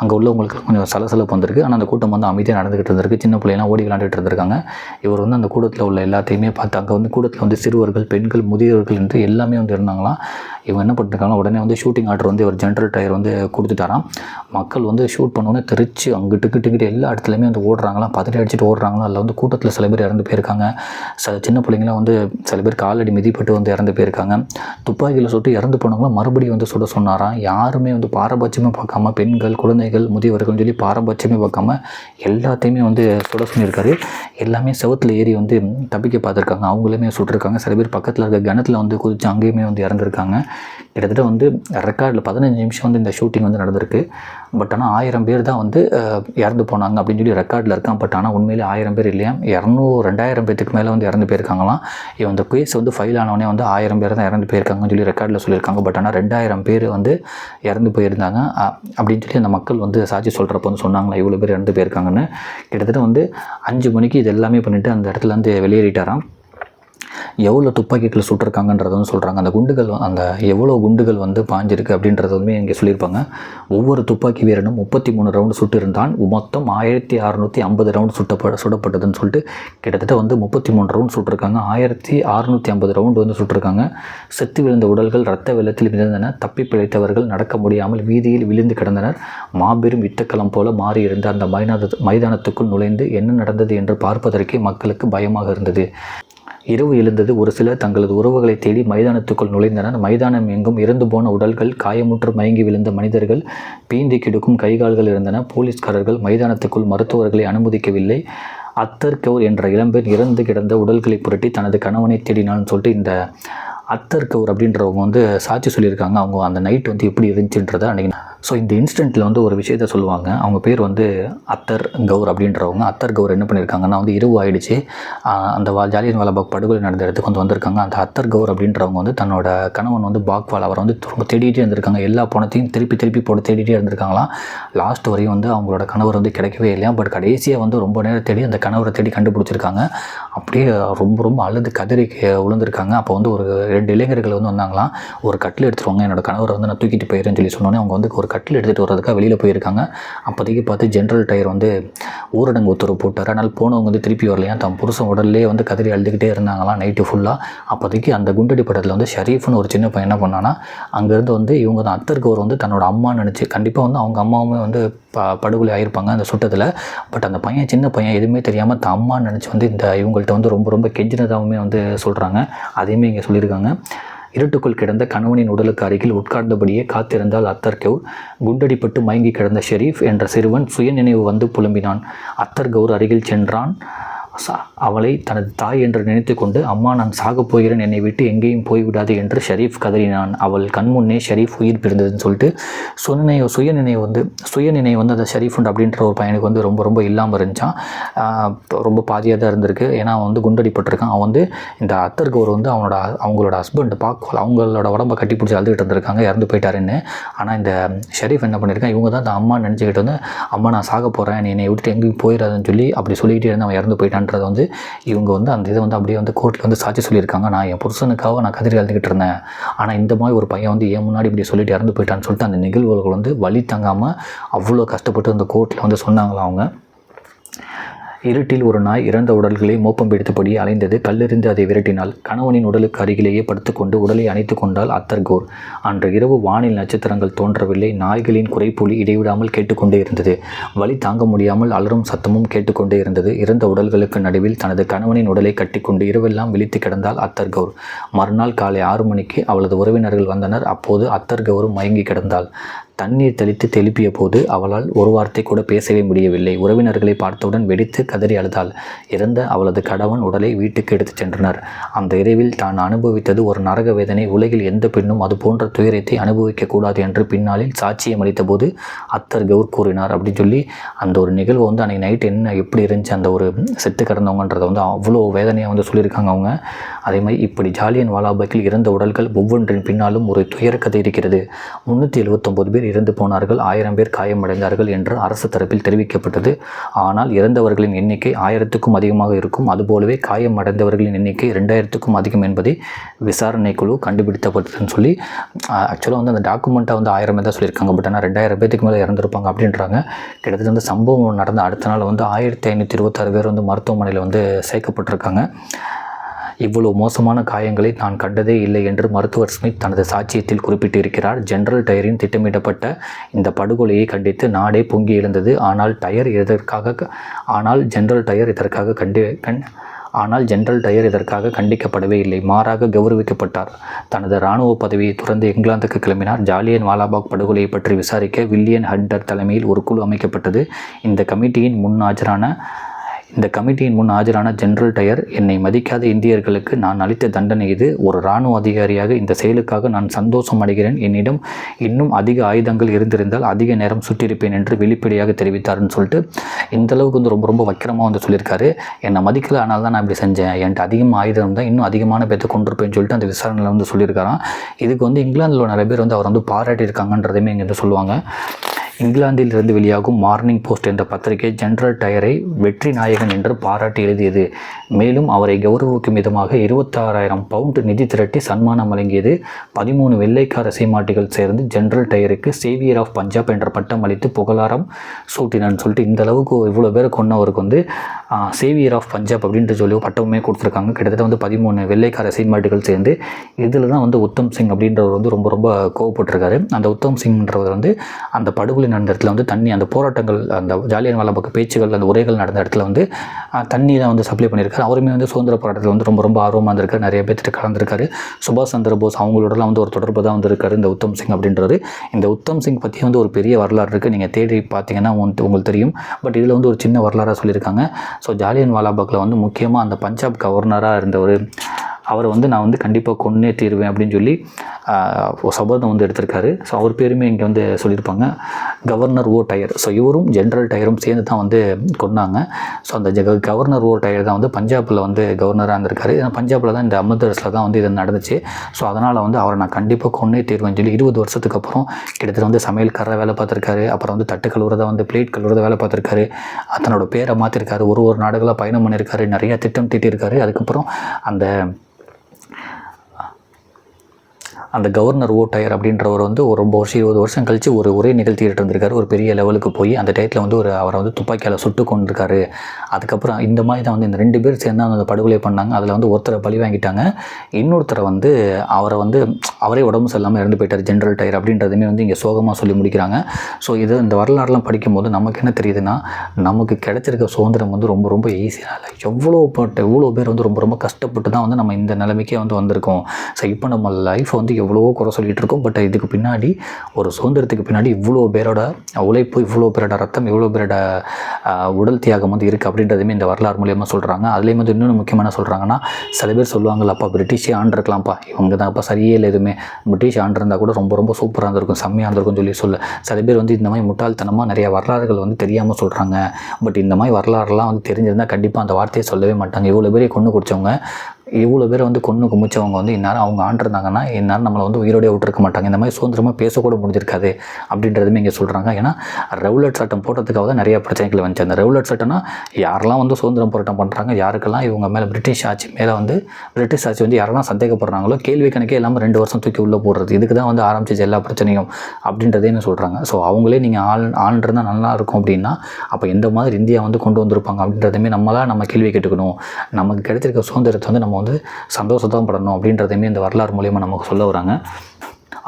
Speaker 1: அங்கே உள்ளவங்களுக்கு கொஞ்சம் சலசலப்பு வந்திருக்கு. ஆனால் அந்த கூட்டம் வந்து அமைதியாக நடந்துகிட்டு இருந்திருக்கு. சின்ன பிள்ளைலாம் ஓடி விளையாண்டுட்டு இருந்திருக்காங்க. இவர் வந்து அந்த கூட்டத்தில் உள்ள எல்லாத்தையுமே பார்த்து அங்கே வந்து கூட்டத்தில் வந்து சிறுவர்கள் பெண்கள் முதியவர்கள் என்று எல்லாமே வந்து இருந்தாங்களாம். இவங்க என்ன பண்ணிருக்காங்களா உடனே வந்து ஷூட்டிங் ஆர்டர் வந்து ஒரு ஜென்ரல் டயர் வந்து கொடுத்துட்டாராம். மக்கள் வந்து ஷூட் பண்ணோன்னே தெரிச்சு அங்கிட்டு கிட்டுக்கிட்டு எல்லா இடத்துலையுமே வந்து ஓடுறாங்களாம். பதறி அடிச்சுட்டு ஓடுறாங்களா அதில் வந்து கூட்டத்தில் சில பேர் இறந்து போயிருக்காங்க. சில சின்ன பிள்ளைங்களாம் வந்து சில பேர் காலடி மிதிப்பட்டு வந்து இறந்து போயிருக்காங்க. துப்பாக்கியில் சுட்டு இறந்து போனவங்களாம் மறுபடியும் வந்து சுட சொன்னாராம். யாருமே வந்து பாரபட்சமே பார்க்காம பெண்கள் குழந்தைகள் முதியவர்கள்னு சொல்லி பாரபட்சமே பார்க்காம எல்லாத்தையுமே வந்து சுட சொல்லியிருக்காரு. எல்லாமே செவத்தில் ஏறி வந்து தப்பிக்க பார்த்துருக்காங்க. அவங்களுமே சுட்டிருக்காங்க. சில பேர் பக்கத்தில் இருக்க கிணத்துல வந்து குதிச்சு அங்கேயுமே வந்து இறந்துருக்காங்க. கிட்டத்தட்ட வந்து ரெக்கார்டில் பதினஞ்சு நிமிஷம் வந்து இந்த ஷூட்டிங் வந்து நடந்திருக்கு. பட் ஆனால் ஆயிரம் பேர் தான் வந்து இறந்து போனாங்க அப்படின்னு சொல்லி ரெக்கார்டில் இருக்கான் பட் ஆனால் உண்மையிலே ஆயிரம் பேர் இல்லையா? இரநூறு ரெண்டாயிரம் பேத்துக்கு மேலே வந்து இறந்து போயிருக்காங்களாம். இவன் இந்த கேஸ் வந்து ஃபைல் ஆனவனே வந்து ஆயிரம் பேர் தான் இறந்து போயிருக்காங்கன்னு சொல்லி ரெக்கார்டில் சொல்லியிருக்காங்க. பட் ஆனால் ரெண்டாயிரம் பேர் வந்து இறந்து போயிருந்தாங்க. அ- அப்படின்னு சொல்லி அந்த மக்கள் வந்து சாட்சி சொல்கிறப்ப வந்து சொன்னாங்களா இவ்வளோ பேர் இறந்து போயிருக்காங்கன்னு. கிட்டத்தட்ட வந்து அஞ்சு மணிக்கு இது எல்லாமே பண்ணிவிட்டு அந்த இடத்துல இருந்து வெளியேறிட்டாராம். எவ்வளோ துப்பாக்கிகளை சுட்டிருக்காங்கன்றத வந்து சொல்கிறாங்க அந்த குண்டுகள் அந்த எவ்வளோ குண்டுகள் வந்து பாஞ்சிருக்கு அப்படின்றத வந்து இங்கே சொல்லியிருப்பாங்க. ஒவ்வொரு துப்பாக்கி வீரனும் முப்பத்தி மூணு ரவுண்டு சுட்டிருந்தான். மொத்தம் ஆயிரத்தி அறநூற்றி ஐம்பது ரவுண்டு சுட்டப்ப சுடப்பட்டதுன்னு சொல்லிட்டு கிட்டத்தட்ட வந்து முப்பத்தி மூணு ரவுண்ட் சுட்டிருக்காங்க. ஆயிரத்தி அறநூற்றி ஐம்பது ரவுண்டு வந்து சுட்டிருக்காங்க. செத்து விழுந்த உடல்கள் ரத்த வெள்ளத்தில் மிதந்தன. தப்பி பிழைத்தவர்கள் நடக்க முடியாமல் வீதியில் விழுந்து கிடந்தனர். மாபெரும் யுத்தக்களம் போல மாறியிருந்த அந்த மைதான மைதானத்துக்குள் நுழைந்து என்ன நடந்தது என்று பார்ப்பதற்கே மக்களுக்கு பயமாக இருந்தது. இரவு எழுந்தது ஒரு சிலர் தங்களது உறவுகளை தேடி மைதானத்துக்குள் நுழைந்தனர். மைதானம் எங்கும் இறந்து போன உடல்கள் காயமுற்று மயங்கி விழுந்த மனிதர்கள் பீந்தி கிடக்கும் கைகால்கள் இருந்தன. போலீஸ்காரர்கள் மைதானத்துக்குள் மருத்துவர்களை அனுமதிக்கவில்லை. அத்தர் கவுர் என்ற இளம்பெண் இறந்து கிடந்த உடல்களை புரட்டி தனது கணவனை தேடினான்னு சொல்லிட்டு இந்த அத்தர் கவுர் அப்படின்றவங்க வந்து சாட்சி சொல்லியிருக்காங்க. அவங்க அந்த நைட் வந்து எப்படி இருந்துச்சுன்றதை அன்றைக்கி ஸோ இந்த இன்ஸ்டண்ட்டில் வந்து ஒரு விஷயத்த சொல்லுவாங்க. அவங்க பேர் வந்து அத்தர் கவுர் அப்படின்றவங்க. அத்தர் கவுர் என்ன பண்ணியிருக்காங்கன்னா வந்து இரவு ஆயிடுச்சு. அந்த வா ஜாலியன் வாலாபாக் படுகொலை நடந்த இடத்துக்கு வந்து வந்திருக்காங்க. அந்த அத்தர் கவுர் அப்படின்றவங்க வந்து தன்னோட கணவன் வந்து பாக்வால் அவரை வந்து ரொம்ப தேடிட்டே இருந்திருக்காங்க. எல்லா பணத்தையும் திருப்பி திருப்பி போட்டு தேடிட்டே இருந்திருக்காங்களாம். லாஸ்ட் வரையும் வந்து அவங்களோட கணவர் வந்து கிடைக்கவே இல்லையா பட் கடைசியாக வந்து ரொம்ப நேரம் தேடி அந்த கணவரை தேடி கண்டுபிடிச்சிருக்காங்க. அப்படியே ரொம்ப ரொம்ப அழுது கதறி விழுந்திருக்காங்க. அப்போ வந்து ஒரு ரெண்டு இளைஞர்கள் வந்து வந்தாங்களாம். ஒரு கட்டில் எடுத்துருவாங்க என்னோட கணவரை வந்து நான் தூக்கிட்டு போயிடுறேன்னு சொல்லி சொன்னோன்னே அவங்க வந்து ஒரு கட்டில் எடுத்துகிட்டு வர்றதுக்காக வெளியில் போயிருக்காங்க. அப்போதைக்கு பார்த்து ஜென்ரல் டயர் வந்து ஊரடங்கு உத்தரவு போட்டார். அதனால் போனவங்க வந்து திருப்பி வரலையா? தன் புருஷன் உடல்லே வந்து கதறி அழுதுகிட்டே இருந்தாங்களாம் நைட்டு ஃபுல்லாக அப்போதைக்கு அந்த குண்டடி படத்தில் வந்து ஷரீஃப்னு ஒரு சின்ன பையன் என்ன பண்ணான்னா அங்கேருந்து வந்து இவங்க தான் அத்தருக்கு ஒரு வந்து தன்னோட அம்மான்னு நினச்சி கண்டிப்பாக வந்து அவங்க அம்மாவுமே வந்து ப படுகொலை ஆகிருப்பாங்க அந்த சுட்டத்தில். பட் அந்த பையன் சின்ன பையன் எதுவுமே தெரியாமல் தன் அம்மான்னு நினச்சி வந்து இந்த இவங்க அவங்கள்ட்ட வந்து ரொம்ப ரொம்ப கெஞ்சினதாகவுமே வந்து சொல்கிறாங்க அதையுமே இங்கே சொல்லியிருக்காங்க. இருட்டுக்குள் கிடந்த கணவனின் உடலுக்கு அருகில் உட்கார்ந்தபடியே காத்திருந்தால் அத்தர் கவுர் குண்டடிப்பட்டு மயங்கி கிடந்த ஷெரீஃப் என்ற சிறுவன் சுயநினைவு வந்து புலம்பினான். அத்தர் கவுர் அருகில் சென்றான். அவளை தனது தாய் என்று நினைத்து கொண்டு அம்மா நான் சாகப் போகிறேன். என்னை விட்டு எங்கேயும் போய்விடாது என்று ஷெரீஃப் கதறினான். அவள் கண்முன்னே ஷெரீஃப் உயிர் பிரிந்ததுன்னு சொல்லிட்டு சுயநினைவு சுயநினைவு வந்து சுயநினைவு வந்து அந்த ஷெரீஃப் அப்படின்ற ஒரு பையனுக்கு வந்து ரொம்ப ரொம்ப இல்லாமல் இருந்துச்சான் ரொம்ப பாதியாக தான் இருந்திருக்கு. ஏன்னா அவன் வந்து குண்டடிப்பட்டிருக்கான். அவன் வந்து இந்த அத்தர்கவர் வந்து அவனோட அவங்களோட ஹஸ்பண்ட் பார்க்க அவங்களோட உடம்ப கட்டி பிடிச்சி அழுதுகிட்டு இருந்திருக்காங்க. இறந்து போயிட்டாருன்னு. ஆனால் இந்த ஷெரீஃப் என்ன பண்ணியிருக்கான்? இவங்க தான் அந்த அம்மா நினச்சிக்கிட்டு வந்து அம்மா நான் சாக போகிறேன் என்னை விட்டுட்டு எங்கேயும் போயிடாதுன்னு சொல்லி அப்படி சொல்லிக்கிட்டே இருந்து அவன் இறந்து போயிட்டான். போயிட்டான்றதை வந்து இவங்க வந்து அந்த இதை வந்து அப்படியே வந்து கோர்ட்டில் வந்து சாட்சி சொல்லியிருக்காங்க. நான் என் புருஷனுக்காக நான் கதிரி அழுதுகிட்டு இருந்தேன். ஆனால் இந்த மாதிரி ஒரு பையன் வந்து ஏன் முன்னாடி இப்படி சொல்லிட்டு இறந்து போயிட்டான்னு சொல்லிட்டு அந்த நிகழ்வுகள் வந்து வழி தங்காமல் அவ்வளோ கஷ்டப்பட்டு அந்த கோர்ட்டில் வந்து சொன்னாங்களா அவங்க. இருட்டில் ஒரு நாய் இறந்த உடல்களை மோப்பம் பிடித்தபடி அலைந்தது. கல்லெறிந்து அதை விரட்டினாள் கணவனின் உடலுக்கு அருகிலேயே படுத்துக்கொண்டு உடலை அணைத்து கொண்டாள் அத்தர்கோர் அன்று இரவு வானில் நட்சத்திரங்கள் தோன்றவில்லை. நாய்களின் குறைப்புலி இடைவிடாமல் கேட்டுக்கொண்டே இருந்தது. வலி தாங்க முடியாமல் அலறும் சத்தமும் கேட்டுக்கொண்டே இருந்தது. இறந்த உடல்களுக்கு நடுவில் தனது கணவனின் உடலை கட்டிக்கொண்டு இரவெல்லாம் விழித்து கிடந்தாள் அத்தர் கௌர். மறுநாள் காலை ஆறு மணிக்கு அவளது உறவினர்கள் வந்தனர். அப்போது அத்தர் கௌரும் மயங்கி கிடந்தாள். தண்ணீர் தெளித்து தெளிப்பிய போது அவளால் ஒரு வார்த்தை கூட பேசவே முடியவில்லை. உறவினர்களை பார்த்தவுடன் வெடித்து கதறி அழுதாள். இறந்த அவளது கணவன் உடலை வீட்டுக்கு எடுத்துச் சென்றனர். அந்த இரவில் தான் அனுபவித்தது ஒரு நரக வேதனை. உலகில் எந்த பெண்ணும் அது போன்ற துயரத்தை அனுபவிக்க கூடாது என்று பின்னாளில் சாட்சியம் அளித்தபோது அத்தர் கவுர் கூறினார். அப்படின்னு சொல்லி அந்த ஒரு நிகழ்வு வந்து அன்றைக்கி நைட் என்ன எப்படி இருந்துச்சு அந்த ஒரு செத்து கிடந்தவங்கன்றதை வந்து அவ்வளோ வேதனையாக வந்து சொல்லியிருக்காங்க அவங்க. அதே மாதிரி இப்படி ஜாலியன் வாலாபாக்கில் இறந்த உடல்கள் ஒவ்வொன்றின் பின்னாலும் ஒரு துயர கதை இருக்கிறது. முன்னூற்றி எழுபத்தொம்போது பேர் இறந்து போனார்கள் ஆயிரம் பேர் காயமடைந்தார்கள் என்று அரசு தரப்பில் தெரிவிக்கப்பட்டது. ஆனால் இறந்தவர்களின் எண்ணிக்கை ஆயிரத்துக்கும் அதிகமாக இருக்கும். அதுபோலவே காயமடைந்தவர்களின் எண்ணிக்கை ரெண்டாயிரத்துக்கும் அதிகம் என்பதை விசாரணை குழு கண்டுபிடித்தப்பட்டதுன்னு சொல்லி ஆக்சுவலாக வந்து அந்த டாக்குமெண்ட்டை வந்து ஆயிரம் தான் சொல்லியிருக்காங்க. பட் ஆனால் ரெண்டாயிரம் பேத்துக்கு மேலே இறந்துருப்பாங்க அப்படின்றாங்க. கிட்டத்தட்ட வந்து சம்பவம் நடந்த அடுத்த நாள் வந்து ஆயிரத்தி ஐநூற்றி இருபத்தாறு பேர் வந்து மருத்துவமனையில் வந்து சேர்க்கப்பட்டிருக்காங்க. இவ்வளவு மோசமான காயங்களை நான் கண்டதே இல்லை என்று மருத்துவர் ஸ்மித் தனது சாட்சியத்தில் குறிப்பிட்டிருக்கிறார். ஜெனரல் டயரின் திட்டமிடப்பட்ட இந்த படுகொலையை கண்டித்து நாடே பொங்கி எழுந்தது. ஆனால் டயர் இதற்காக ஆனால் ஜெனரல் டயர் இதற்காக கண்டு கண் ஆனால் ஜெனரல் டயர் இதற்காக கண்டிக்கப்படவே இல்லை. மாறாக கௌரவிக்கப்பட்டார். தனது இராணுவ பதவியை துறந்து இங்கிலாந்துக்கு கிளம்பினார். ஜாலியன் வாலாபாக் படுகொலையை பற்றி விசாரிக்க வில்லியன் ஹண்டர் தலைமையில் ஒரு குழு அமைக்கப்பட்டது. இந்த கமிட்டியின் முன் ஆஜரான இந்த கமிட்டியின் முன் ஆஜரான ஜெனரல் டயர் என்னை மதிக்காத இந்தியர்களுக்கு நான் அளித்த தண்டனை இது. ஒரு இராணுவ அதிகாரியாக இந்த செயலுக்காக நான் சந்தோஷம் அடைகிறேன். என்னிடம் இன்னும் அதிக ஆயுதங்கள் இருந்திருந்தால் அதிக நேரம் சுற்றிருப்பேன் என்று வெளிப்படையாக தெரிவித்தார்னு சொல்லிட்டு இந்த அளவுக்கு வந்து ரொம்ப ரொம்ப வக்கிரமாக வந்து சொல்லியிருக்காரு. என்னை மதிக்கல ஆனால் தான் நான் இப்படி செஞ்சேன். என்கிட்ட அதிகமாக ஆயுதம் தான் இன்னும் அதிகமான பேர்த்த கொண்டிருப்பேன்னு சொல்லிட்டு அந்த விசாரணையில் வந்து சொல்லியிருக்காராம். இதுக்கு வந்து இங்கிலாந்தில் நிறைய பேர் வந்து அவர் வந்து பாராட்டியிருக்காங்கன்றதையுமே இங்கே வந்து சொல்லுவாங்க. இங்கிலாந்தில் இருந்து வெளியாகும் மார்னிங் போஸ்ட் என்ற பத்திரிகை ஜெனரல் டயரை வெற்றி நாயகன் என்று பாராட்டி எழுதியது. மேலும் அவரை கௌரவிக்கும் விதமாக இருபத்தாறாயிரம் பவுண்ட் நிதி திரட்டி சன்மானம் வழங்கியது. பதிமூணு வெள்ளைக்கார சீமாட்டிகள் சேர்ந்து ஜெனரல் டயருக்கு சேவியர் ஆஃப் பஞ்சாப் என்ற பட்டம் அளித்து புகழாரம் சூட்டினான்னு சொல்லிட்டு இந்த அளவுக்கு இவ்வளோ பேர் கொண்டவருக்கு வந்து சேவியர் ஆஃப் பஞ்சாப் அப்படின்ட்டு சொல்லி பட்டமுமே கொடுத்துருக்காங்க. கிட்டத்தட்ட வந்து பதிமூணு வெள்ளைக்கார சீமாட்டிகள் சேர்ந்து இதில் தான் வந்து உத்தம் சிங் அப்படின்றவர் வந்து ரொம்ப ரொம்ப கோவப்பட்டிருக்காரு. அந்த உத்தம் சிங்ன்றவர் வந்து அந்த படுகொலை நடந்த இடத்துல வந்து தண்ணி அந்த போராட்டங்கள் அந்த ஜாலியன் வாலாபாக் பேச்சுகள் அந்த உரைகள் நடந்த இடத்துல வந்து தண்ணி தான் வந்து சப்ளை பண்ணியிருக்காரு. அவருமே வந்து சுதந்திர போராட்டத்தில் வந்து ரொம்ப ரொம்ப ஆர்வமாக இருந்திருக்காரு. நிறைய பேர்த்திட்ட கலந்துருக்காரு. சுபாஷ் சந்திர போஸ் அவங்களோடலாம் வந்து ஒரு தொடர்பு தான் வந்திருக்காரு இந்த உத்தம் சிங் அப்படின்றது. இந்த உத்தம் சிங் பற்றி வந்து ஒரு பெரிய வரலாறு இருக்குது நீங்கள் தேடி பார்த்தீங்கன்னா உங்களுக்கு உங்களுக்கு தெரியும். பட் இதில் வந்து ஒரு சின்ன வரலாறாக சொல்லியிருக்காங்க. ஸோ ஜாலியன் வாலாபாக்கில் வந்து முக்கியமாக அந்த பஞ்சாப் கவர்னராக இருந்தவர் அவரை வந்து நான் வந்து கண்டிப்பாக கொன்னே தீருவேன் அப்படின்னு சொல்லி சபதம் வந்து எடுத்திருக்காரு. ஸோ அவர் பேருமே இங்கே வந்து சொல்லியிருப்பாங்க கவர்னர் ஓ டயர் ஸோ இவரும் ஜென்ரல் டயரும் சேர்ந்து தான் வந்து கொண்டாங்க ஸோ அந்த ஜெக கவர்னர் ஓ டயர் தான் வந்து பஞ்சாபில் வந்து கவர்னராக இருந்திருக்காரு. ஏன்னா பஞ்சாபில் தான் இந்த அமிர்தரஸில் தான் வந்து இது நடந்துச்சு. ஸோ அதனால் வந்து அவரை நான் கண்டிப்பாக கொன்னே தீர்வேன்னு சொல்லி இருபது வருஷத்துக்கு அப்புறம் கிட்டத்தட்ட வந்து சமையல்காரராக வேலை பார்த்துருக்காரு. அப்புறம் வந்து தட்டு கழுவுறதை வந்து பிளேட் கழுவுறதை வேலை பார்த்துருக்காரு. தன்னோட பேரை மாற்றிருக்காரு ஒரு ஒரு நாடுகளாக பயணம் பண்ணியிருக்காரு நிறைய திட்டம் தீட்டியிருக்காரு அதுக்கப்புறம் அந்த அந்த கவர்னர் ஓ டயர் அப்படின்றவர் வந்து ஒரு ரொம்ப வருஷம் இருபது வருஷம் கழித்து ஒரு ஒரே நிகழ்த்திட்டு இருந்திருக்காரு ஒரு பெரிய லெவலுக்கு போய் அந்த டயத்தில் வந்து ஒரு அவரை வந்து துப்பாக்கியால் சுட்டு கொண்டிருக்காரு அதுக்கப்புறம் இந்த மாதிரி தான் வந்து இந்த ரெண்டு பேர் சேர்ந்து அந்த படுகொலை பண்ணாங்க. அதில் வந்து ஒருத்தரை பழி வாங்கிட்டாங்க. இன்னொருத்தரை வந்து அவரை வந்து அவரே உடம்பு சரியில்லாமல் இறந்து போயிட்டார் ஜென்ரல் டயர் அப்படின்றதுமே வந்து இங்கே சோகமாக சொல்லி முடிக்கிறாங்க. ஸோ இது இந்த வரலாறுலாம் படிக்கும்போது நமக்கு என்ன தெரியுதுன்னா நமக்கு கிடைச்சிருக்க சுதந்திரம் வந்து ரொம்ப ரொம்ப ஈஸியாக இல்லை. எவ்வளோ பட்டு எவ்வளோ பேர் வந்து ரொம்ப ரொம்ப கஷ்டப்பட்டு தான் வந்து நம்ம இந்த நிலைமைக்கே வந்து வந்திருக்கோம். ஸோ இப்போ நம்ம லைஃப்பை வந்து எவ்வளவோ குறை சொல்லிகிட்டு இருக்கோம் பட் இதுக்கு பின்னாடி ஒரு சுதந்திரத்துக்கு பின்னாடி இவ்வளோ பேரோட உழைப்பு இவ்வளோ பேரோட ரத்தம் இவ்வளோ பேரோட உடல் தியாகம் வந்து இருக்குது அப்படின்றதுமே இந்த வரலாறு மூலியமாக சொல்கிறாங்க அதுலேயும் வந்து இன்னொன்று முக்கியமான சொல்கிறாங்கன்னா சில பேர் சொல்லுவாங்கல்ல அப்பா பிரிட்டிஷே ஆண்டிருக்கலாம்ப்பா. இவங்க தான் அப்பா சரியே இல்லை எதுவுமே. பிரிட்டிஷ் ஆண்டிருந்தா கூட ரொம்ப ரொம்ப சூப்பராக இருந்திருக்கும் செம்மையாக இருந்திருக்கும் சொல்லி சொல்ல. சில பேர் வந்து இந்த மாதிரி முட்டாள்தனமாக நிறைய வரலாறுகள் வந்து தெரியாமல் சொல்கிறாங்க பட் இந்த மாதிரி வரலாறுலாம் வந்து தெரிஞ்சிருந்தால் கண்டிப்பாக அந்த வார்த்தையை சொல்லவே மாட்டாங்க. இவ்வளோ பேரை கொண்டு குடித்தவங்க இவ்வளோ பேரை வந்து கொன்று குமிச்சவங்க வந்து இந்நேரம் அவங்க ஆண்டிருந்தாங்கன்னா இந்நேரம் நம்மளை வந்து உயிரோடய விட்டுருக்க மாட்டாங்க இந்த மாதிரி சுதந்திரமாக பேசக்கூட முடிஞ்சிருக்காது அப்படின்றதுமே இங்கே சொல்கிறாங்க ஏன்னா ரெகுலட் சட்டம் போட்டதுக்காக தான் நிறைய பிரச்சனைகள் வந்துச்சு. அந்த ரெகுலட் சட்டம்னா யாரெல்லாம் வந்து சுதந்திரம் போராட்டம் பண்ணுறாங்க யாருக்கெல்லாம் இவங்க மேலே பிரிட்டிஷ் ஆட்சி மேலே வந்து பிரிட்டிஷ் ஆட்சி வந்து யாரெல்லாம் சந்தேகப்படுறாங்களோ கேள்வி கணக்கே இல்லாமல் ரெண்டு வருஷம் தூக்கி உள்ளே போடுறது. இதுக்கு தான் வந்து ஆரம்பிச்சிச்சு எல்லா பிரச்சனையும் அப்படின்றதேன்னு சொல்கிறாங்க ஸோ அவங்களே நீங்கள் ஆள் ஆண்டிருந்தால் நல்லா இருக்கும் அப்படின்னா அப்போ எந்த மாதிரி இந்தியா வந்து கொண்டு வந்திருப்பாங்க அப்படின்றதுமே நம்மளாக நம்ம கேள்வி கேட்டுக்கணும். நமக்கு கிடைச்சிருக்க சுதந்திரத்தை வந்து நம்ம வந்து சந்தோஷத்தான் படணும் அப்படின்றதையுமே இந்த வரலாறு மூலியமாக நமக்கு சொல்ல வராங்க.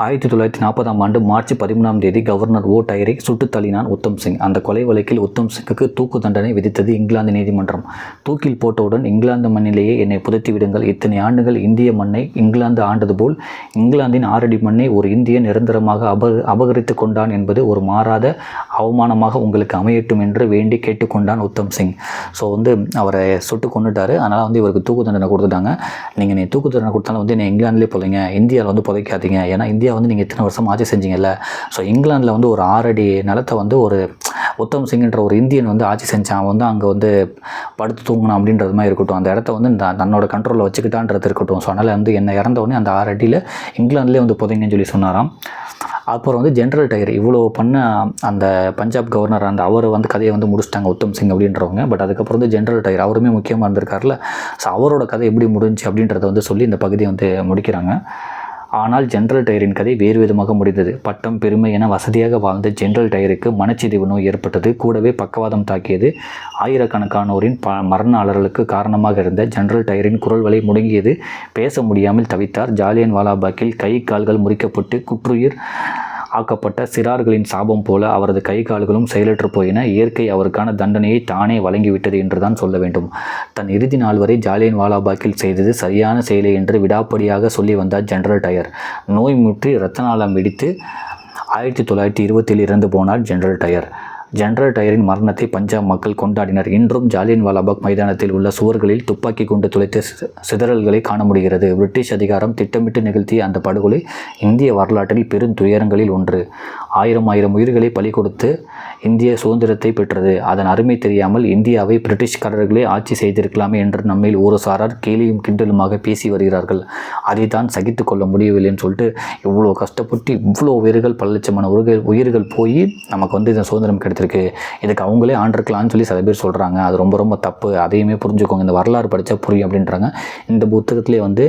Speaker 1: ஆயிரத்தி தொள்ளாயிரத்தி நாற்பதாம் ஆண்டு மார்ச் பதிமூணாம் தேதி கவர்னர் ஓ டயரை சுட்டு தள்ளினான் உத்தம் சிங். அந்த கொலை வழக்கில் உத்தம் சிங்குக்கு தூக்கு தண்டனை விதித்தது இங்கிலாந்து நீதிமன்றம். தூக்கில் போட்டவுடன் இங்கிலாந்து மண்ணிலேயே என்னை புதைத்து விடுங்கள் இத்தனை ஆண்டுகள் இந்திய மண்ணை இங்கிலாந்து ஆண்டது போல் இங்கிலாந்தின் ஆறடி மண்ணை ஒரு இந்தியன் நிரந்தரமாக அப அபகரித்து கொண்டான் என்பது ஒரு மாறாத அவமானமாக உங்களுக்கு அமையட்டும் என்று வேண்டி கேட்டுக்கொண்டான் உத்தம் சிங். ஸோ வந்து அவரை சுட்டு கொண்டுட்டார் அதனால் வந்து இவருக்கு தூக்கு தண்டனை கொடுத்துட்டாங்க. நீங்கள் நீ தூக்கு தண்டனை கொடுத்தாலும் வந்து என்னை இங்கிலாந்துலேயே புதைங்க. இந்தியாவில் வந்து புதைக்காதீங்க. ஏன்னா இந்தியா வந்து நீங்கள் இத்தனை வருஷம் ஆட்சி செஞ்சீங்கல்ல? ஸோ இங்கிலாந்தில் வந்து ஒரு ஆறடி நிலத்தை வந்து ஒரு உத்தம் சிங்ன்ற ஒரு இந்தியன் வந்து ஆட்சி செஞ்சான். அவன் வந்து அங்கே வந்து படுத்து தூங்கணும் அப்படின்றது மாதிரி இருக்கட்டும். அந்த இடத்த வந்து தன்னோட கண்ட்ரோலில் வச்சுக்கிட்டான்றது இருக்கட்டும். ஸோ அதனால் வந்து என்னை இறந்தவொடனே அந்த ஆறு அடியில் இங்கிலாந்துலேயே வந்து புதைங்கன்னு சொல்லி சொன்னாராம். அப்புறம் வந்து ஜென்ரல் டயர் இவ்வளோ பண்ண அந்த பஞ்சாப் கவர்னர் அந்த அவர் வந்து கதையை வந்து முடிச்சிட்டாங்க உத்தம் சிங் அப்படின்றவங்க. பட் அதுக்கப்புறம் வந்து ஜென்ரல் டயர் அவருமே முக்கியமாக இருந்திருக்காருல ஸோ அவரோட கதை எப்படி முடிஞ்சுச்சு அப்படின்றத வந்து சொல்லி இந்த பகுதியை வந்து முடிக்கிறாங்க. ஆனால் ஜென்ரல் டயரின் கதை வேறு விதமாக முடிந்தது. பட்டம் பெருமை என வசதியாக வாழ்ந்த ஜென்ரல் டயருக்கு மனச்சிதைவு நோய் ஏற்பட்டது. கூடவே பக்கவாதம் தாக்கியது. ஆயிரக்கணக்கானோரின் ப மரண காரணமாக இருந்த ஜென்ரல் டயரின் குரல் வலை முடங்கியது. பேச முடியாமல் தவித்தார். ஜாலியன் வாலாபாக்கில் கை கால்கள் முறிக்கப்பட்டு குற்றுயிர் ஆக்கப்பட்ட சிறார்களின் சாபம் போல அவரது கை கால்களும் செயலற்று போயின. இயற்கை அவருக்கான தண்டனையை தானே வழங்கிவிட்டது என்றுதான் சொல்ல வேண்டும். தன் இறுதி நாள் வரை ஜாலியன் வாலாபாக்கில் செய்தது சரியான செயலை என்று விடாப்படியாக சொல்லி வந்தார் ஜெனரல் டயர். நோய் முற்றி இரத்த வெடித்து ஆயிரத்தி தொள்ளாயிரத்தி இருபத்தில் இறந்து போனார் ஜெனரல் டயர். ஜெனரல் டயரின் மரணத்தை பஞ்சாப் மக்கள் கொண்டாடினர். இன்றும் ஜாலியன் வாலாபாக் மைதானத்தில் உள்ள சுவர்களில் துப்பாக்கி கொண்டு துளைத்த சிதறல்களை காண முடிகிறது. பிரிட்டிஷ் அதிகாரம் திட்டமிட்டு நிகழ்த்திய அந்த படுகொலை இந்திய வரலாற்றில் பெரும் துயரங்களில் ஒன்று. ஆயிரம் ஆயிரம் உயிர்களை பலி கொடுத்து இந்திய சுதந்திரத்தை பெற்றது. அதன் அருமை தெரியாமல் இந்தியாவை பிரிட்டிஷ்காரர்களே ஆட்சி செய்திருக்கலாமே என்று நம்மில் ஒரு சாரார் கேலியும் கிண்டலுமாக பேசி வருகிறார்கள். அதை தான் சகித்து கொள்ள முடியவில்லைன்னு சொல்லிட்டு இவ்வளோ கஷ்டப்பட்டு இவ்வளோ உயிர்கள் பல லட்சமான உயிர்கள் உயிர்கள் போய் நமக்கு வந்து இந்த சுதந்திரம் கிடைத்திருக்கு. இதுக்கு அவங்களே ஆண்டிருக்கலாம்னு சொல்லி சில பேர் சொல்கிறாங்க அது ரொம்ப ரொம்ப தப்பு. அதையுமே புரிஞ்சுக்கோங்க. இந்த வரலாறு படித்தா புரியும் அப்படின்றாங்க. இந்த புத்தகத்திலே வந்து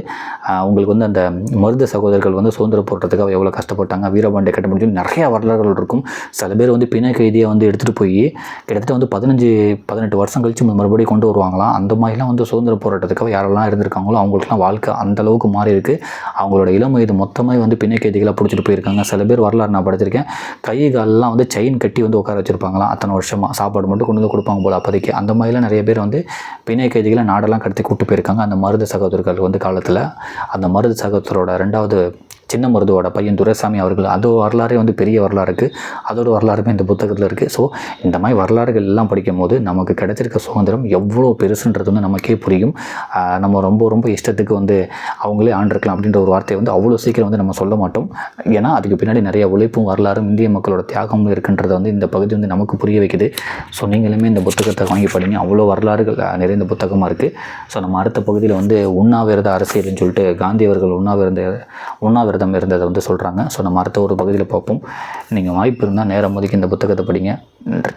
Speaker 1: உங்களுக்கு வந்து அந்த மருத சகோதரர்கள் வந்து சுதந்திர போராட்டத்துக்காக எவ்வளோ கஷ்டப்பட்டாங்க. வீரபாண்டிய கட்ட முடிஞ்சு நிறையா வரலாறுகள் இருக்கும். சில பேர் வந்து பிணை கைதியை வந்து எடுத்துகிட்டு போய் கிட்டத்தட்ட வந்து பதினஞ்சு பதினெட்டு வருஷம் கழிச்சு மறுபடியும் கொண்டு வருவாங்களாம். அந்த மாதிரிலாம் வந்து சுதந்திர போராட்டத்துக்காக யாரெல்லாம் இருந்திருக்காங்களோ அவங்களுக்குலாம் வாழ்க்கை அந்த அளவுக்கு மாறி இருக்குது அவங்களோட இளம் வயது மொத்தமாக வந்து பிணை கைதிகளாக பிடிச்சிட்டு போயிருக்காங்க. சில பேர் வரலாறு நான் படிச்சிருக்கேன். கை காலெல்லாம் வந்து செயின் கட்டி வந்து உட்கார வச்சுருப்பாங்களாம். அத்தனை வருஷமாக சாப்பாடு மட்டும் கொண்டு வந்து கொடுப்பாங்க போல அப்போதைக்கு. அந்த மாதிரிலாம் நிறைய பேர் வந்து பிணை கைதிகளை நாடெல்லாம் கடத்தி கூப்பிட்டு போயிருக்காங்க. அந்த மருது சகோதரர்கள் வந்து காலத்தில் அந்த மருது சகோதரோட ரெண்டாவது சின்ன மருதுவோட பையன் துரைசாமி அவர்கள் அது வரலாறே வந்து பெரிய வரலாறு இருக்குது அதோட வரலாறுமே இந்த புத்தகத்தில் இருக்குது ஸோ இந்த மாதிரி வரலாறுகள் எல்லாம் படிக்கும் போது நமக்கு கிடைச்சிருக்க சுதந்திரம் எவ்வளோ பெருசுன்றது வந்து நமக்கே புரியும். நம்ம ரொம்ப ரொம்ப இஷ்டத்துக்கு வந்து அவங்களே ஆண்டிருக்கலாம் அப்படின்ற ஒரு வார்த்தையை வந்து அவ்வளோ சீக்கிரம் வந்து நம்ம சொல்ல மாட்டோம். ஏன்னா அதுக்கு பின்னாடி நிறைய உழைப்பும் வரலாறும் இந்திய மக்களோட தியாகமும் இருக்குன்றதை வந்து இந்த பகுதி வந்து நமக்கு புரிய வைக்குது. ஸோ நீங்களுமே இந்த புத்தகத்தை வாங்கி படிங்க. அவ்வளோ வரலாறுகள் நிறைந்த புத்தகமாக இருக்குது ஸோ நம்ம அடுத்த பகுதியில் வந்து உண்ணாவிரத அரசியல்னு சொல்லிட்டு காந்தி அவர்கள் உண்ணாவிரத விரதம் இருந்ததை வந்து சொல்கிறாங்க ஸோ நம்ம அடுத்த ஒரு பகுதியில் பார்ப்போம். நீங்கள் வாய்ப்பு இருந்தால் நேரம் ஒதுக்கி இந்த புத்தகத்தை படிங்க. நன்றி.